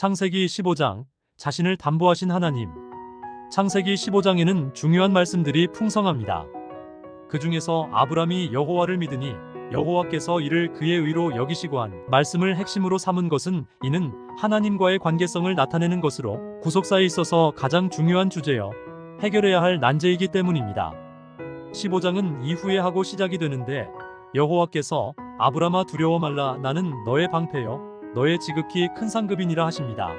창세기 15장 자신을 담보하신 하나님. 창세기 15장에는 중요한 말씀들이 풍성합니다. 그 중에서 아브람이 여호와를 믿으니 여호와께서 이를 그의 의로 여기시고 한 말씀을 핵심으로 삼은 것은 이는 하나님과의 관계성을 나타내는 것으로 구속사에 있어서 가장 중요한 주제여 해결해야 할 난제이기 때문입니다. 15장은 이후에 하고 시작이 되는데 여호와께서 아브라마 두려워 말라 나는 너의 방패여 너의 지극히 큰 상급이니라 하십니다.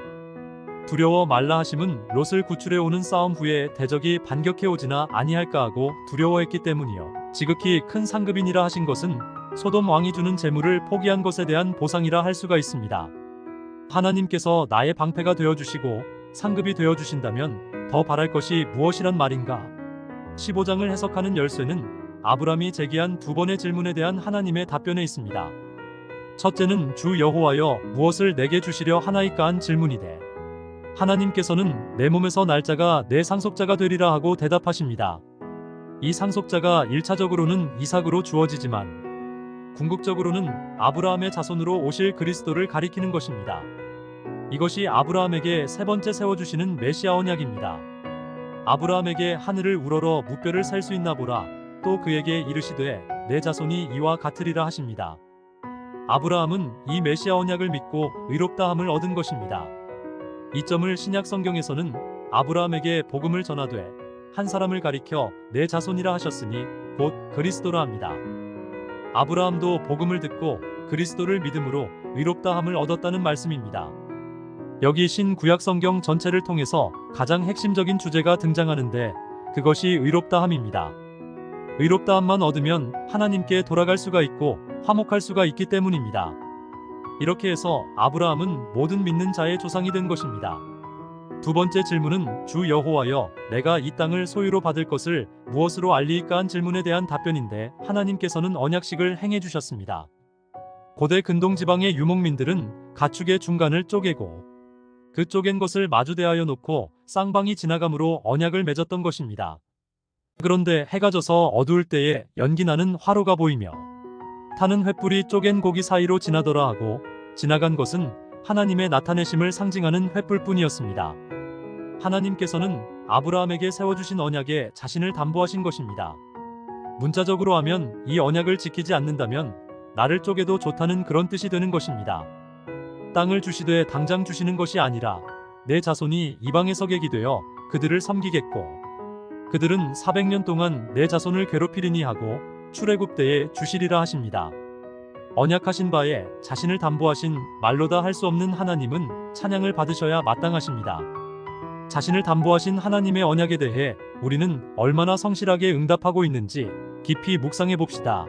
두려워 말라 하심은 롯을 구출해 오는 싸움 후에 대적이 반격해 오지나 아니할까 하고 두려워했기 때문이요. 지극히 큰 상급이니라 하신 것은 소돔 왕이 주는 재물을 포기한 것에 대한 보상이라 할 수가 있습니다. 하나님께서 나의 방패가 되어 주시고 상급이 되어 주신다면 더 바랄 것이 무엇이란 말인가? 15장을 해석하는 열쇠는 아브람이 제기한 두 번의 질문에 대한 하나님의 답변에 있습니다. 첫째는 주 여호와여 무엇을 내게 주시려 하나이까 한 질문이되 하나님께서는 내 몸에서 날짜가 내 상속자가 되리라 하고 대답하십니다. 이 상속자가 1차적으로는 이삭으로 주어지지만 궁극적으로는 아브라함의 자손으로 오실 그리스도를 가리키는 것입니다. 이것이 아브라함에게 세 번째 세워주시는 메시아 언약입니다. 아브라함에게 하늘을 우러러 무뼈를 셀수 있나 보라 또 그에게 이르시되 내 자손이 이와 같으리라 하십니다. 아브라함은 이 메시아 언약을 믿고 의롭다함을 얻은 것입니다. 이 점을 신약 성경에서는 아브라함에게 복음을 전하되 한 사람을 가리켜 내 자손이라 하셨으니 곧 그리스도라 합니다. 아브라함도 복음을 듣고 그리스도를 믿음으로 의롭다함을 얻었다는 말씀입니다. 여기 신구약 성경 전체를 통해서 가장 핵심적인 주제가 등장하는데 그것이 의롭다함입니다. 의롭다함만 얻으면 하나님께 돌아갈 수가 있고 화목할 수가 있기 때문입니다. 이렇게 해서 아브라함은 모든 믿는 자의 조상이 된 것입니다. 두 번째 질문은 주 여호와여 내가 이 땅을 소유로 받을 것을 무엇으로 알리이까 한 질문에 대한 답변인데 하나님께서는 언약식을 행해 주셨습니다. 고대 근동 지방의 유목민들은 가축의 중간을 쪼개고 그 쪼갠 것을 마주대하여 놓고 쌍방이 지나감으로 언약을 맺었던 것입니다. 그런데 해가 져서 어두울 때에 연기 나는 화로가 보이며 타는 횃불이 쪼갠 고기 사이로 지나더라 하고 지나간 것은 하나님의 나타내심을 상징하는 횃불뿐이었습니다. 하나님께서는 아브라함에게 세워주신 언약에 자신을 담보하신 것입니다. 문자적으로 하면 이 언약을 지키지 않는다면 나를 쪼개도 좋다는 그런 뜻이 되는 것입니다. 땅을 주시되 당장 주시는 것이 아니라 내 자손이 이방의 석액이 되어 그들을 섬기겠고 그들은 400년 동안 내 자손을 괴롭히리니 하고 출애굽 때에 주시리라 하십니다. 언약하신 바에 자신을 담보하신 말로 다 할 수 없는 하나님은 찬양을 받으셔야 마땅하십니다. 자신을 담보하신 하나님의 언약에 대해 우리는 얼마나 성실하게 응답하고 있는지 깊이 묵상해 봅시다.